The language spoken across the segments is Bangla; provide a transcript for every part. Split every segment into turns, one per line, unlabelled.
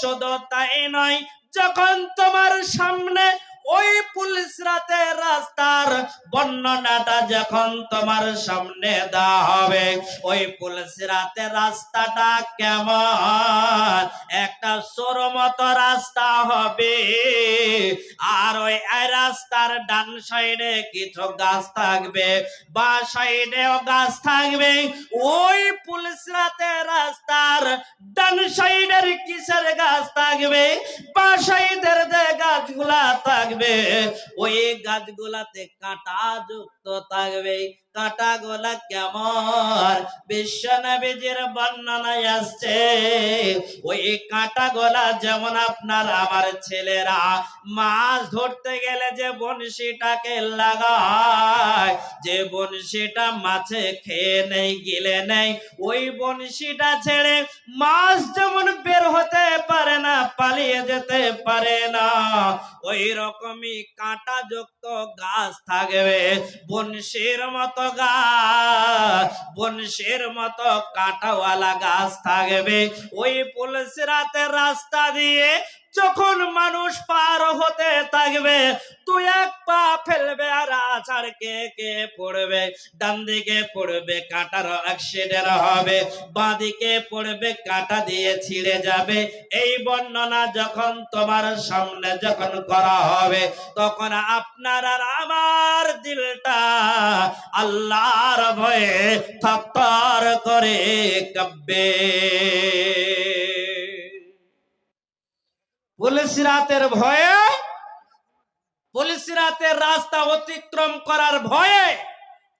শুধু তাই নয় যখন তোমার সামনে ওই পুলিশ রাতে রাস্তার বর্ণনাটা যখন তোমার সামনে দেওয়া হবে, ওই পুলিশ রাতে রাস্তাটা কেমন? একটা সর মতো রাস্তা হবে। আর ওই রাস্তার ডান সাইডে কিছু গাছ থাকবে, বা সাইডেও গাছ থাকবে। ওই পুলিশ রাতে রাস্তার ডান সাইডের কিসের গাছ থাকবে, বা সাইডের যে গাছগুলা থাকবে ওই গাছগুলাতে কাঁটা যুক্ত থাকবে। কাঁটা গোলা কেমন? বিশ্ব নবীজির বর্ণনায় আসছে, ওই কাঁটা গোলা যেমন আপনার আমার ছেলেরা, মাছ ধরতে গেলে যে বনশিটাকে লাগায়, যে বনশিটা মাছে খেয়ে নেই, গিলে নেই, ওই বনশিটা ছেড়ে মাছ যেমন বের হতে পারে না, পালিয়ে যেতে পারে না, ওই রকমই কাঁটা যুক্ত গাছ থাকবে, বনশির মতো গাছ বনশের মতো কাঁটাওয়ালা গাছ থাকবে। ওই পুলিশ রাতে রাস্তা দিয়ে যখন মানুষ পার হতে থাকবে তুই এক পা ফেলবে আর আছাড় কে কে পড়বে? ডান দিকে পড়বে কাঁটার অ্যাক্সিডেন্ট হবে বাঁ দিকে পড়বে কাঁটা দিয়ে ছিঁড়ে যাবে। এই বর্ণনা যখন তোমার সামনে যখন করা হবে, তখন আপনার আর আমার দিলটা আল্লাহর ভয়ে থর করে কাব্বে পুলিশ রাতের ভয়ে, পুলিশ রাস্তা অতিক্রম করার ভয়ে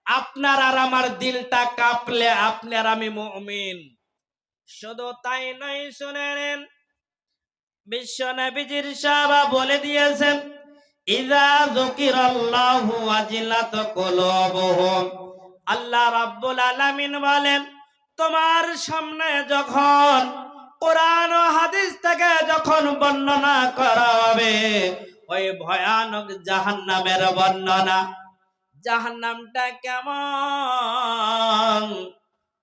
আপনার আর আমার দিলটা কাঁপলে আপনি আর আমি মুমিন। শুধু তাই নয়, শুনে নেন, বিশ্ব নবীজির বলে দিয়েছেন, ইদা যুকিরাল্লাহু ওয়াজিলাত কুলুবুহুম। আল্লাহ রাব্বুল আলামিন বলেন, তোমার সামনে যখন কোরআন হাদিস থেকে যখন বর্ণনা করা হবে, ওই ভয়ানক জাহান্নামের বর্ণনা। জাহান্নামটা কেমন?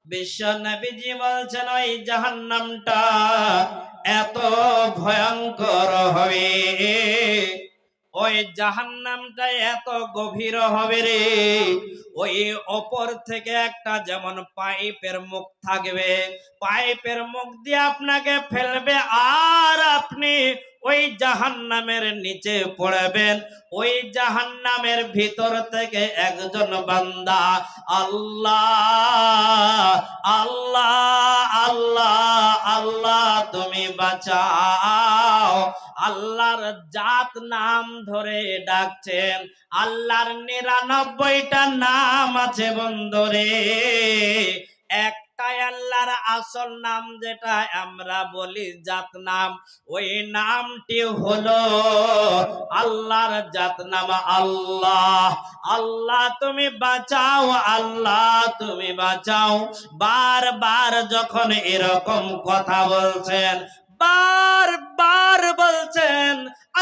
বিশ্ব নবীজি বলছেন, ওই জাহান্নামটা এত ভয়ঙ্কর হবে। ওই জাহান্নামটা এত গভীর হবে রে। ওই ওপর থেকে একটা যেমন পাইপের মুখ থাকবে, পাইপের মুখ দিয়ে আপনাকে ফেলবে আর আপনি ওই জাহান্নামের নিচে পড়বেন। ওই জাহান্নামের ভিতর থেকে একজন বান্দা, আল্লাহ আল্লাহ আল্লাহ আল্লাহ, তুমি বাঁচাও। আল্লাহর জাত নাম ধরে ডাকছেন। আল্লাহর নিরানব্বইটা নাম আছে বন্ধুরে একটাই আল্লাহর আসল নাম যেটা আমরা বলি জাত নাম। ওই নামটি হলো আল্লাহর জাত নাম আল্লাহ। আল্লাহ তুমি বাঁচাও, আল্লাহ তুমি বাঁচাও। বারবার যখন এরকম কথা বলছেন বারবার বলছেন,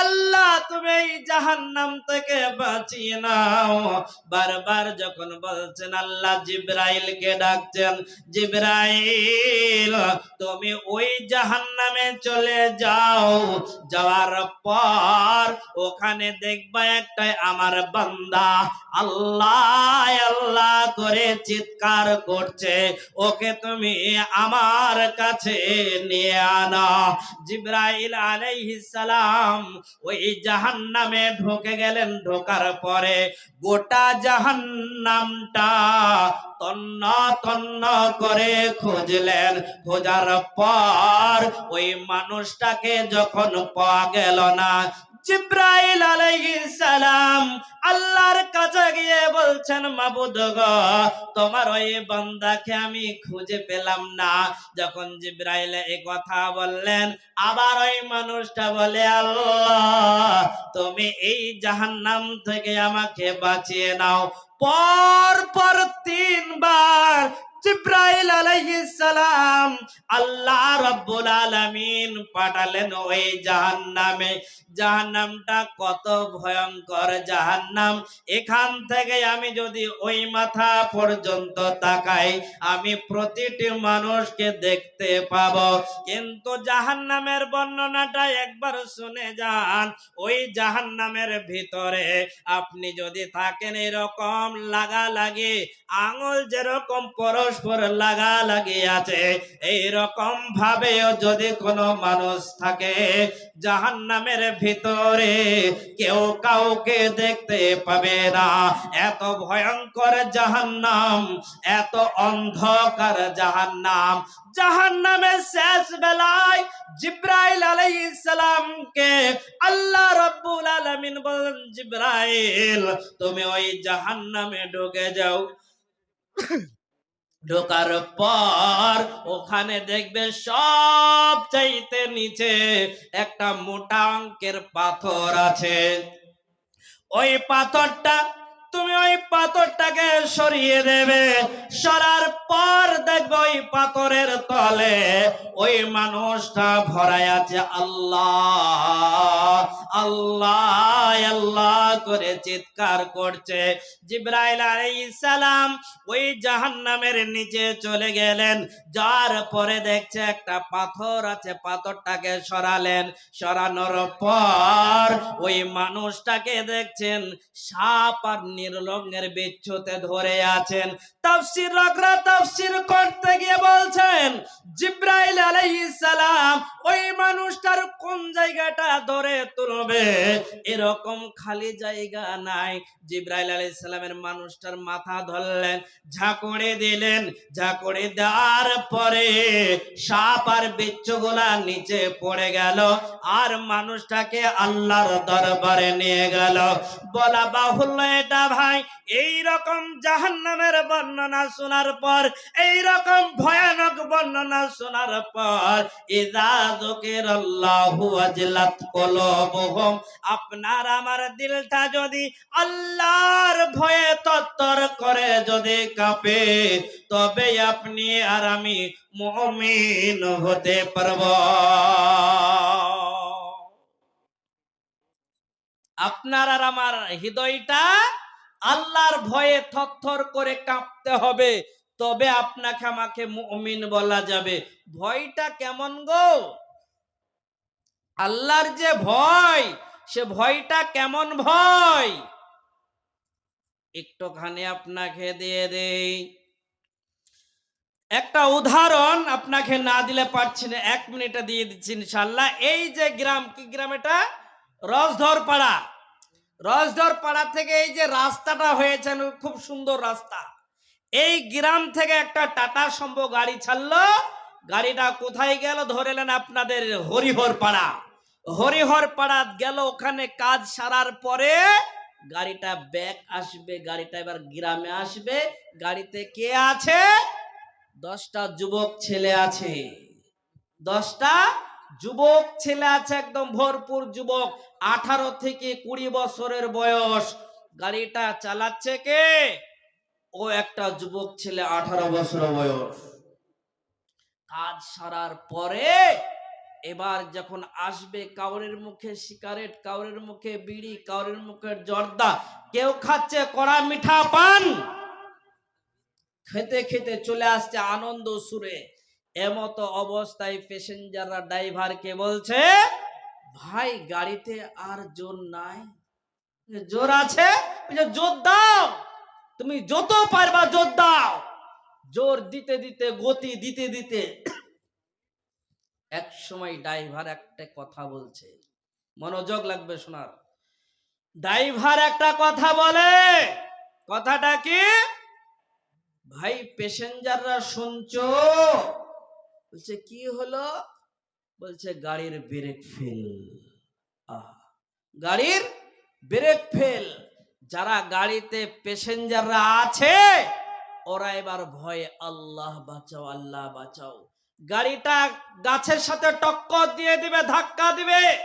আল্লাহ তুমি এই জাহান্নাম থেকে বাঁচিয়ে নাও। বারবার যখন বলছেন, আল্লাহ জিব্রাইলকে ডাকছেন, জিব্রাইল, তুমি ওই জাহান্নামে চলে যাও। যাওয়ার পর ওখানে দেখবা একটা আমার বান্দা আল্লাহ আল্লাহ করে চিৎকার করছে, ওকে তুমি আমার কাছে নিয়ে আনা। জিব্রাইল সালাম ওই জাহান্নামে ঢুকে গেলেন। ঢোকার পরে গোটা জাহান্নামটা তন্ন তন্ন করে খুঁজলেন। খোঁজার পর ওই মানুষটাকে যখন পাওয়া গেল না জিব্রাইল আলাইহিস সালাম আল্লাহর কাছে গিয়ে বলছেন, মাবুদ গো, তোমার ওই বান্দাকে আমি খুঁজে পেলাম না। যখন জিব্রাইল এই কথা বললেন, আবার ওই মানুষটা বলে, আল্লাহ, তুমি এই জাহান্নাম থেকে আমাকে বাঁচিয়ে নাও। পর পর তিনবার জিব্রাইল আলাইহিস সালাম আল্লাহ রাব্বুল আলামিন পাঠালেন ওই জাহান্নামে। জাহান্নামটা কত ভয়ঙ্কর জাহান্নাম। এখান থেকে আমি যদি ওই মাথা পর্যন্ত তাকাই, আমি প্রতিটি মানুষকে দেখতে পাবো। কিন্তু জাহান্নামের বর্ণনাটা একবার শুনে যান, ওই জাহান্নামের ভিতরে আপনি যদি থাকেন এরকম লাগা লাগে, আঙুল যেরকম পরস্পর লাগা লাগি আছে। এইরকম ভাবেও যদি কোনো মানুষ থাকে, জাহান্নামের ভিতরে কেউ কাউকে দেখতে পাবে না। এত ভয়ঙ্কর জাহান্নাম, এত অন্ধকার জাহান্নাম। জাহান্নামের শেষ বেলায় জিব্রাইল আলাইহিস সালামকে আল্লাহ রাব্বুল আলামিন বলেন জিব্রাইল, তুমি ওই জাহান্নামে ঢুকে যাও। ঢোকার পর ওখানে দেখবে সব চাইতে নিচে একটা মোটা অঙ্কের পাথর আছে। ওই পাথরটা, তুমি ওই পাথরটাকে সরিয়ে দেবে। সরার পর দেখবে ওই পাথরের তলে ওই মানুষটা ভরাই আছে আল্লাহ। আল্লাহ আল্লাহ করে চিৎকার করছে। জিব্রাইল ওই জাহান্নামের নিচে চলে গেলেন। যার পরে দেখছে একটা পাথর আছে, পাথরটাকে সরালেন। সরানোর পর ওই মানুষটাকে দেখছেন, সাপ আর নির্লঙ্গের বিচ্ছুতে ধরে আছেন। তাফসির রকরা তাফসির করতে গিয়ে বলছেন, জিব্রাইল সালাম ওই জায়গাটা ধরে তুলবে। এরকম খালি জায়গা নাই। জিব্রাইল আলাইহিস সালামের মানুষটার মাথা ধরলেন ঝাঁকুড়ে দিলেন। ঝাঁকুড়ে দেওয়ার পরে সাপ আর বিচ্ছুগুলা নিচে পড়ে গেল আর মানুষটাকে আল্লাহর দরবারে নিয়ে গেল। বলা বাহুল্য এটা ভাই এই রকম জাহান্নামের বর্ণনা শোনার পর এই রকম ভয়ানক বর্ণনা শোনার পর ইদা যুকির আল্লাহু আজলাত কলবুহুম। আপনার আমার দিলটা যদি আল্লাহর ভয়ে তত্তর করে যদি কাঁপে, তবে আপনি আর আমি মুমিন হতে পারব। আপনার আর আমার হৃদয়টা আল্লাহর ভয়ে থরথর করে কাঁপতে হবে, তবে আপনাকে আমাকে মুমিন বলা যাবে। ভয়টা কেমন গো? আল্লাহর যে ভয়, সে ভয়টা কেমন ভয়? একটুখানি আপনাকে দিয়ে দেই। একটা উদাহরণ আপনাকে না দিলে পারছি না, এক মিনিটে দিয়ে দিচ্ছি ইনশাল্লাহ এই যে গ্রাম, কি গ্রাম এটা? রসধর পাড়া রসধর পাড়া থেকে এই যে রাস্তাটা হয়েছে খুব সুন্দর রাস্তা। এই গ্রাম থেকে একটা টাটা সম্ভ গাড়ি ছাড়লো। গাড়িটা কোথায় গেল ধরেলেন আপনাদের হরিহর পাড়া হরিহর পাড়া গেল, ওখানে কাজ সারার পরে গাড়িটা ব্যাক আসবে, গাড়িটা এবার গ্রামে আসবে। গাড়িতে কে আছে? দশটা যুবক ছেলে আছে। দশটা যুবক ছেলে আছে, একদম ভরপুর যুবক। আঠারো থেকে কুড়ি বছরের বয়স। গাড়িটা চালাচ্ছে কে? ও একটা যুবক ছেলে, আঠারো বছর বয়স। কাজ সারার পরে এবার যখন আসবে কাউরের মুখে সিগারেট কাউরের মুখে বিড়ি, কাউরের মুখে জর্দা, কেউ খাচ্ছে কড়া মিঠা পান? খেতে খেতে চলে আসছে আনন্দ সুরে। এমতো অবস্থায় প্যাসেঞ্জাররা ড্রাইভারকে বলছে, ভাই, গাড়িতে আর জোর নাই। জোর আছে? জোর দাও। তুমি যত পারবা জোর দাও। জোর দিতে দিতে, গতি দিতে দিতে এক সময় ড্রাইভার একটা কথা বলছে। মনোযোগ লাগবে শোনার। ড্রাইভার একটা কথা বলে। কথাটা কি? ভাই, প্যাসেঞ্জাররা শুনছো? বলছে, কি হলো? বলছে, গাড়ির ব্রেক ফেল। গাড়ির ব্রেক ফেল। যারা গাড়িতে প্যাসেঞ্জাররা আছে, ওরা এবার ভয়ে, আল্লাহ বাঁচাও আল্লাহ বাঁচাও। গাড়িটা গাছের সাথে টক্কর দিয়ে দিবে, ধাক্কা দিবে।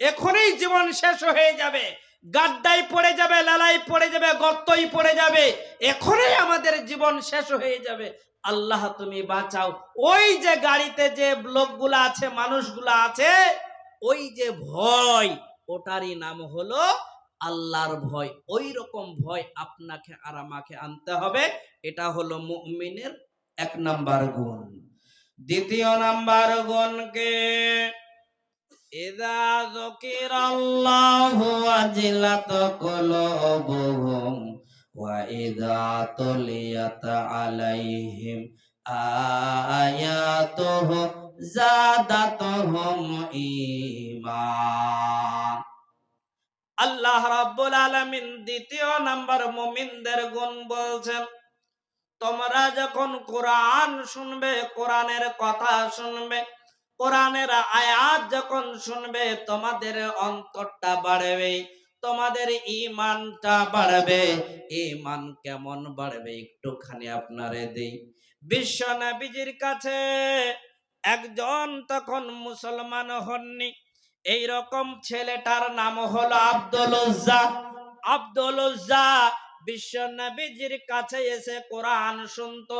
এখনই জীবন শেষ হয়ে যাবে। গাড্ডাই পড়ে যাবে, লালাই পড়ে যাবে, গর্তই পড়ে যাবে। এখনই আমাদের জীবন শেষ হয়ে যাবে। আল্লাহ, তুমি বাঁচাও। ওই যে গাড়িতে যে লোকগুলা আছে, মানুষগুলা আছে, ওই যে ভয়, ওটারই নাম হলো আল্লাহর ভয়। ওই রকম ভয় আপনাকে আর আমাকে আনতে হবে। এটা হলো মুমিনের এক নাম্বার গুণ। দ্বিতীয় নাম্বার গুণকে, ইদা যকিরাল্লাহু ওয়াজিলাত কুলুবুহুম ওয়া ইদা তুলিয়াত আলাইহিম আয়াতুহু জাদাতুহুম ঈমান আল্লাহ রাব্বুল আলামিন দ্বিতীয় নাম্বার মুমিনদের গুণ বলছেন তোমরা যখন কোরআন শুনবে, কোরআনের কথা শুনবে, কোরআনের আয়াত যখন শুনবে, তোমাদের অন্তরটা বাড়বে, তোমাদের ইমানটা বাড়বে। ইমান কেমন বাড়বে একটুখানি আপনারে দেই। বিশ্ব নবীজির কাছে একজন তখন মুসলমান হননি। এই রকম ছেলেটার নাম হলো আব্দুল উজ্জা। আব্দুল উজ্জা বিশ্ব নবীজির কাছে এসে কোরআন শুনত,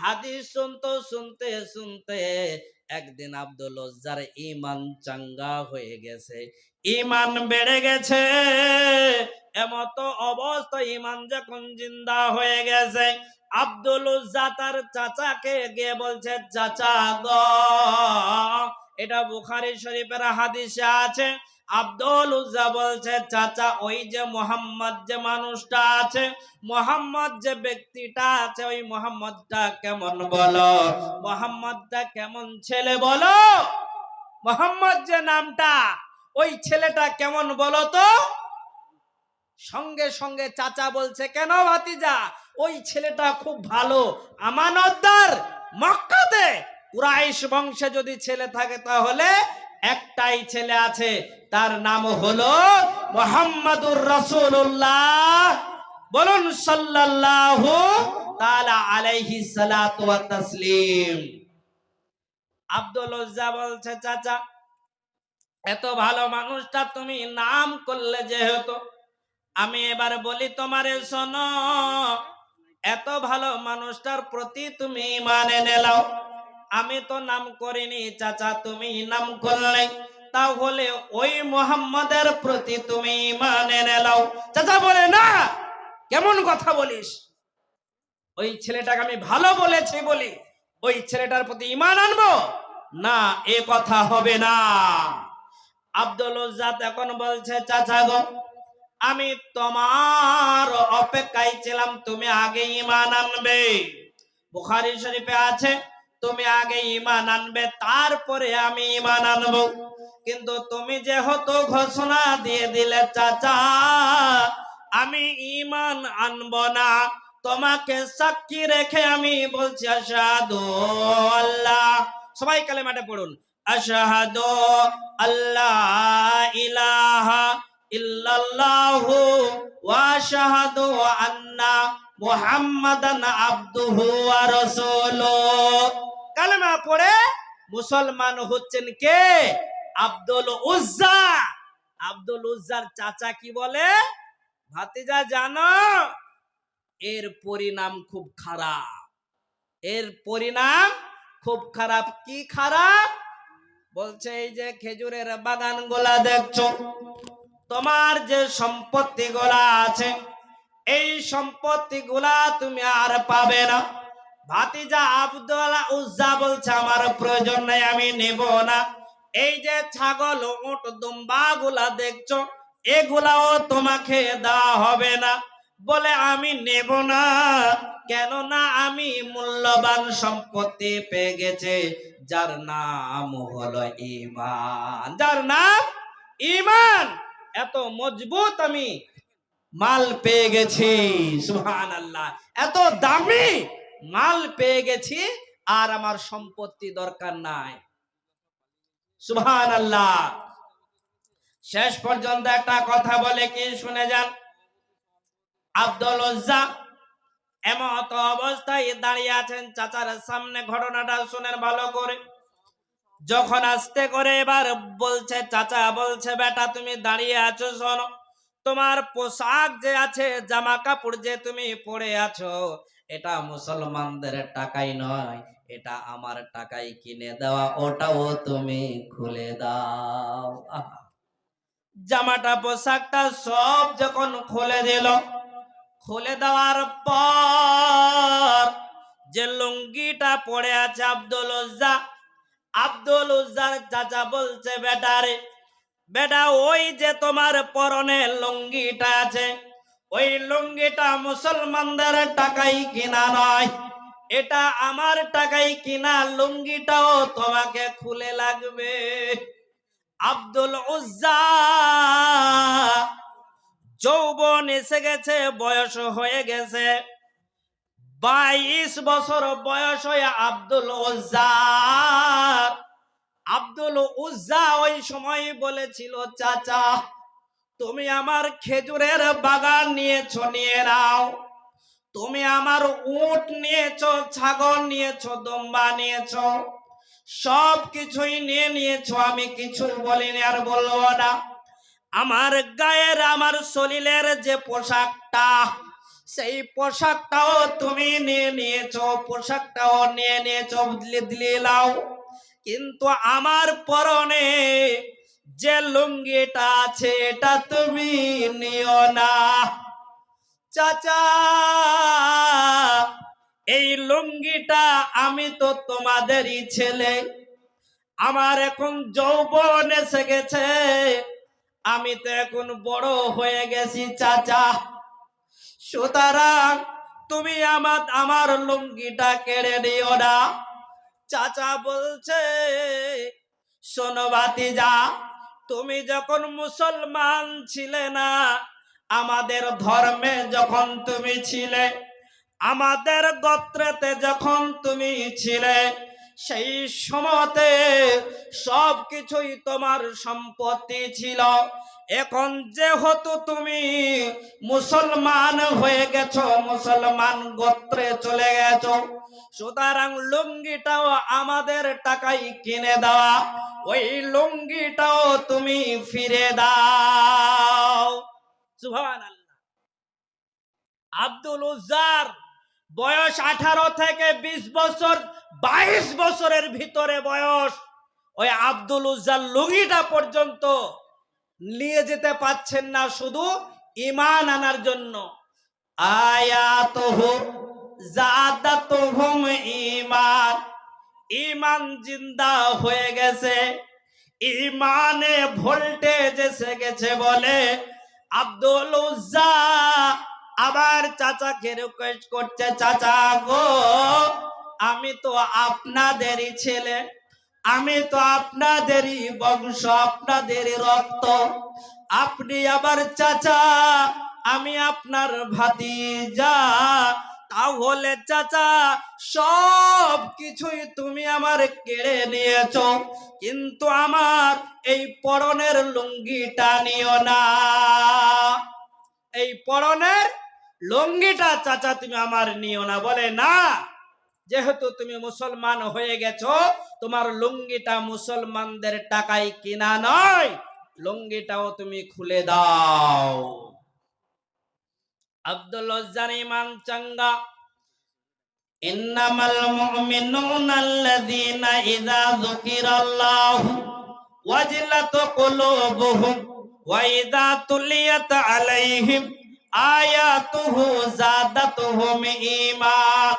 হাদিস শুনত, শুনতে শুনতে একদিন আব্দুল ইমান চাঙ্গা হয়ে গেছে। ইমান বেড়ে গেছে। এমত অবস্থা ইমান যখন জিন্দা হয়ে গেছে। আব্দুল তার চাচাকে গিয়ে বলছে, চাচা গ, এটা বুখারি শরীফের হাদিসে আছে। আব্দুল উজ্জা বলছে, চাচা, ওই যে মোহাম্মদ যে মানুষটা আছে, মোহাম্মদ যে ব্যক্তিটা আছে, ওই মোহাম্মদটা কেমন বলো? মোহাম্মদটা কেমন ছেলে বলো? মোহাম্মদ যে নামটা ওই ছেলেটা কেমন বলো তো? সঙ্গে সঙ্গে চাচা বলছে, কেন ভাতিজা? ওই ছেলেটা খুব ভালো। আমানতদার মক্কাতে। কুরাইশ বংশে যদি ছেলে থাকে তাহলে একটাই ছেলে আছে। তার নাম হলো মোহাম্মদুর রসুল্লাহ বলুন, সাল্লাল্লাহু তাআলা আলাইহি সালাতু ওয়া তাসলিম। আব্দুল বলছে, চাচা এত ভালো মানুষটা তুমি নাম করলে যেহেতু, আমি এবার বলি তোমারে, শোনো, এত ভালো মানুষটার প্রতি তুমি মানে নেলাও আমি তো নাম করিনি, চাচা, তুমি নাম করলে, তাহলে ওই মোহাম্মদের প্রতি তুমি মানে নেলাও চাচা বলে, না, কেমন কথা বলিস? ওই ছেলেটাকে আমি ভালো বলেছি বলি, ওই ছেলেটার প্রতি ইমান আনব? না, এ কথা হবে না। আব্দুল উজ্জাত এখন বলছে, চাচা গো, আমি তোমার অপেক্ষায় ছিলাম, তুমি আগে ইমান আনবে। বুখারী শরীফে আছে, তুমি আগে ইমান আনবে, তারপরে আমি ইমান আনব। কিন্তু তুমি যেহেতু ঘোষণা দিয়ে দিলে, চাচা, আমি ইমান আনব না, তোমাকে সাক্ষী রেখে আমি বলছি, আশাহাদু আল্লাহ। সবাই কালেমাটা পড়ুন। আশাহাদু আল্লাহ ইলাহা ইল্লাল্লাহু ওয়া আশহাদু আন্না মুহাম্মাদান আবদুহু ওয়া রাসূলুহু কালেমা পড়ে মুসলমান হচ্ছেন কে? আব্দুল উজ্জা। আব্দুল উজ্জার চাচা কি বলে? ভাতিজা, জানো? এর পরিণাম খুব খারাপ। এর পরিণাম খুব খারাপ। কি খারাপ? বলছে, এই যে খেজুরের বাগান গোলা দেখছ, তোমার যে সম্পত্তি গোলা আছে, এই সম্পত্তি গুলা তুমি আর পাবে না। ভাতিজা আব্দুল্লাহ উজ্জা বলছে, আমার প্রয়োজন নাই, আমি নেব না। এই যে ছাগল, উট দুম্বা গুলা দেখছ, এগুলাও তোমাকে দেওয়া হবে না। বলে, আমি নেব না, কেননা আমি মূল্যবান সম্পত্তি পেয়ে গেছে। যার নাম হলো ইমান যার নাম ইমান এত মজবুত আমি মাল পেয়ে গেছি সুহান আল্লাহ এত দামি মাল পেয়ে গেছি, আর আমার সম্পত্তি দরকার নাই। সুহান আল্লাহ শেষ পর্যন্ত একটা কথা বলে কি শুনে যান? আব্দুল এমত অবস্থায় দাঁড়িয়ে আছেন চাচার সামনে ঘটনাটা শুনেন ভালো করে। যখন আস্তে করে এবার বলছে, চাচা বলছে, বেটা, তুমি দাঁড়িয়ে আছো, শোনো। তোমার পোশাক যে আছে জামা কাপড় যে তুমি পরে আছো, এটা মুসলমানদের টাকাই নয়, এটা আমার টাকাই কিনে দেওয়া, ওটাও তুমি খুলে দাও। জামাটা, পোশাকটা সব যখন খুলে দিল খুলে দেওয়ার পর যে লুঙ্গিটা পড়ে আছে আব্দুল উজ্জা, আব্দুল উজ্জার চাচা বলছে বেটারে বেটা, ওই যে তোমার পরনে লুঙ্গিটা আছে, ওই লুঙ্গিটা মুসলমানদের টাকাই কিনা নয়। এটা আমার টাকাই কিনা লুঙ্গিটাও তোমাকে খুলে লাগবে। আব্দুল উজ্জা যৌবন এসে গেছে, বয়স হয়ে গেছে। বাইশ বছর বয়স হয়ে আব্দুল উজ্জার। আব্দুল উজ্জা ওই সময় বলেছিল, চাচা, তুমি আমার খেজুরের বাগান নিয়েছো, নিয়ে নাও। তুমি আমার উট নিয়েছো, ছাগল নিয়েছো, দম্বা নিয়েছো। সব কিছুই নিয়ে নিয়েছো, আমি কিছু বলিনি, আর বলব না। আমার গায়ের, আমার শরীরের যে পোশাকটা, সেই পোশাকটাও তুমি নিয়ে নিয়েছো, পোশাকটাও নিয়ে নিয়েছো, দিলে দিলে নাও কিন্তু আমার পরনে যে লুঙ্গিটা আছে, এটা তুমি নিও না। চাচা, এই লুঙ্গিটা আমি তো তোমাদেরই ছেলে। আমার এখন যৌবন এসে গেছে। আমি তো এখন বড় হয়ে গেছি, চাচা। সুতরাং তুমি আমার আমার লুঙ্গিটা কেড়ে নিও না। চাচা বলছে, শোনো যা তুমি যখন মুসলমান ছিলে না, আমাদের ধর্মে যখন তুমি ছিলে, আমাদের গোত্রেতে যখন তুমি ছিলে সেই সময়তে সব কিছুই তোমার সম্পত্তি ছিল। এখন যেহেতু তুমি মুসলমান হয়ে গেছো, মুসলমান গোত্রে চলে গেছো, সুতরাং লুঙ্গিটাও আমাদের টাকাই কিনে দেওয়া, ওই লুঙ্গিটাও তুমি ফিরে দাও। সুবহানাল্লাহ। আব্দুল উজ্জার বয়স আঠারো থেকে বিশ বছর, বাইশ বছরের ভিতরে বয়স। ওই আব্দুল উজ্জার লুঙ্গিটা পর্যন্ত নিয়ে যেতে পাচ্ছেন না, শুধু ইমান আনার জন্য। জাদাতুহুম ইমান ইমান জিন্দা হয়ে গেছে। ইমানে ভোল্টেজ এসে গেছে বলে আব্দুল উজ্জা আবার চাচাকে রিকোয়েস্ট করছে, চাচা গো, আমি তো আপনাদেরই ছেলে। আমি তো আপনাদেরই বংশ, আপনাদেরই রক্ত। আপনি আবার চাচা, আমি আপনার ভাতিজা। তাহলে চাচা, সব কিছুই তুমি আমার কেড়ে নিয়েছো। কিন্তু আমার এই পরনের লুঙ্গিটা নিও না। এই পরনের লুঙ্গিটা চাচা তুমি আমার নিও না, বলে না। যেহেতু তুমি মুসলমান হয়ে গেছো, তোমার লুঙ্গিটা মুসলমানদের টাকায় কিনা নয়, লুঙ্গিটাও তুমি খুলে দাও। আব্দুল ইমান চাঙ্গা, ইন্নামাল মুমিনুনা আল্লাযীনা ইযা যুকিরাল্লাহু ওয়াজিলাত কুলুবুহুম ওয়া ইযা তুলিয়াত আলাইহিম আয়াতুহু যাদাতুহুম ঈমান।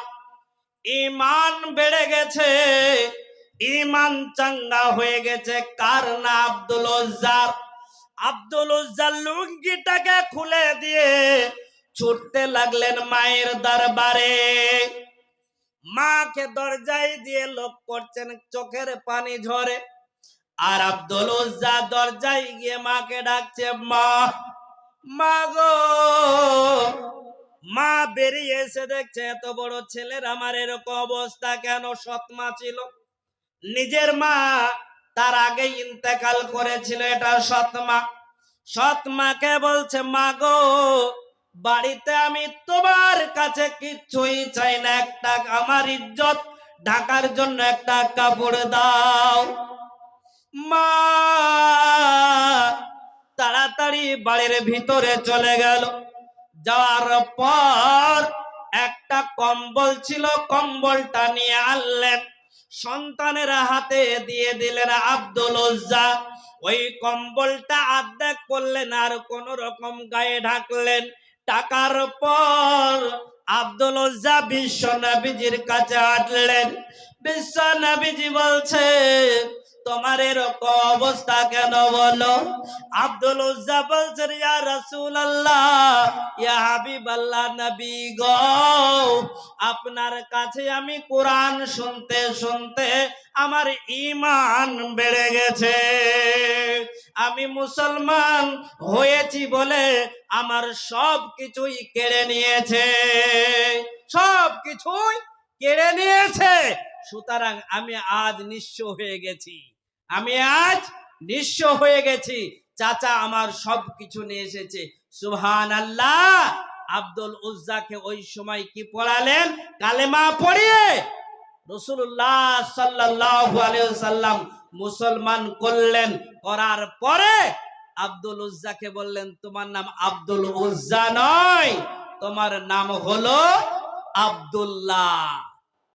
ঈমান বেড়ে গেছে, ঈমান চাঙ্গা হয়ে গেছে। কার না আব্দুল উজ্জার আব্দুল উজ্জার লুঙ্গিটাকে খুলে দিয়ে ছুটতে লাগলেন মায়ের দরবারে। মাকে দরজায় দিয়ে লোক করছেন চোখের পানি ঝরে। আর আব্দুল উজ্জা দরজায় গিয়ে মাকে ডাকছে, মা মা গো মা বেরিয়ে এসে দেখছে, এত বড় ছেলের আমার এরকম অবস্থা কেন? সৎমা ছিল। নিজের মা তার আগে ইন্তেকাল করেছিল, এটা সৎমা সৎমাকে বলছে মা গো বাড়িতে আমি তোমার কাছে কিচ্ছুই চাই না। একটা আমার ইজ্জত, ঢাকার জন্য একটা কাপড় দাও। মা তাড়াতাড়ি বাড়ির ভিতরে চলে গেল। যাওয়ার পর একটা কম্বল ছিল, কম্বলটা নিয়ে আনলেন। সন্তানের হাতে দিয়ে দিলেন আব্দুল উজ্জা। ওই কম্বলটা আর্ধেক করলেন আর কোন রকম গায়ে ঢাকলেন। টাকার পর আব্দুল উজ্জা বিশ্ব নবীজির কাছে আসলেন। বিশ্ব নবীজি বলছে তোমার এরকম অবস্থা কেন বলো? আব্দুল উজ্জা বলছেন, ইয়া রাসূল আল্লাহ ইয়া হাবিব আল্লাহ নবী গো, আপনার কাছে আমি কোরআন শুনতে শুনতে আমার ঈমান বেড়ে গেছে। আমি মুসলমান হয়েছি বলে আমার সব কিছুই কেড়ে নিয়েছে। সব কিছুই কেড়ে নিয়েছে। সুতরাং আমি আজ নিঃস্ব হয়ে গেছি। আমি আজ নিঃস্ব হয়ে গেছি। চাচা আমার সব কিছু নিয়ে এসেছে। সুহান আল্লাহ আব্দুল উজ্জাকে ওই সময় কি পড়ালেন? কালেমা পড়িয়ে রসুল্লাহ সাল্লাম মুসলমান করলেন। করার পরে আব্দুল উজ্জাকে বললেন, তোমার নাম আব্দুল উজ্জা নয়, তোমার নাম হলো আব্দুল্লাহ।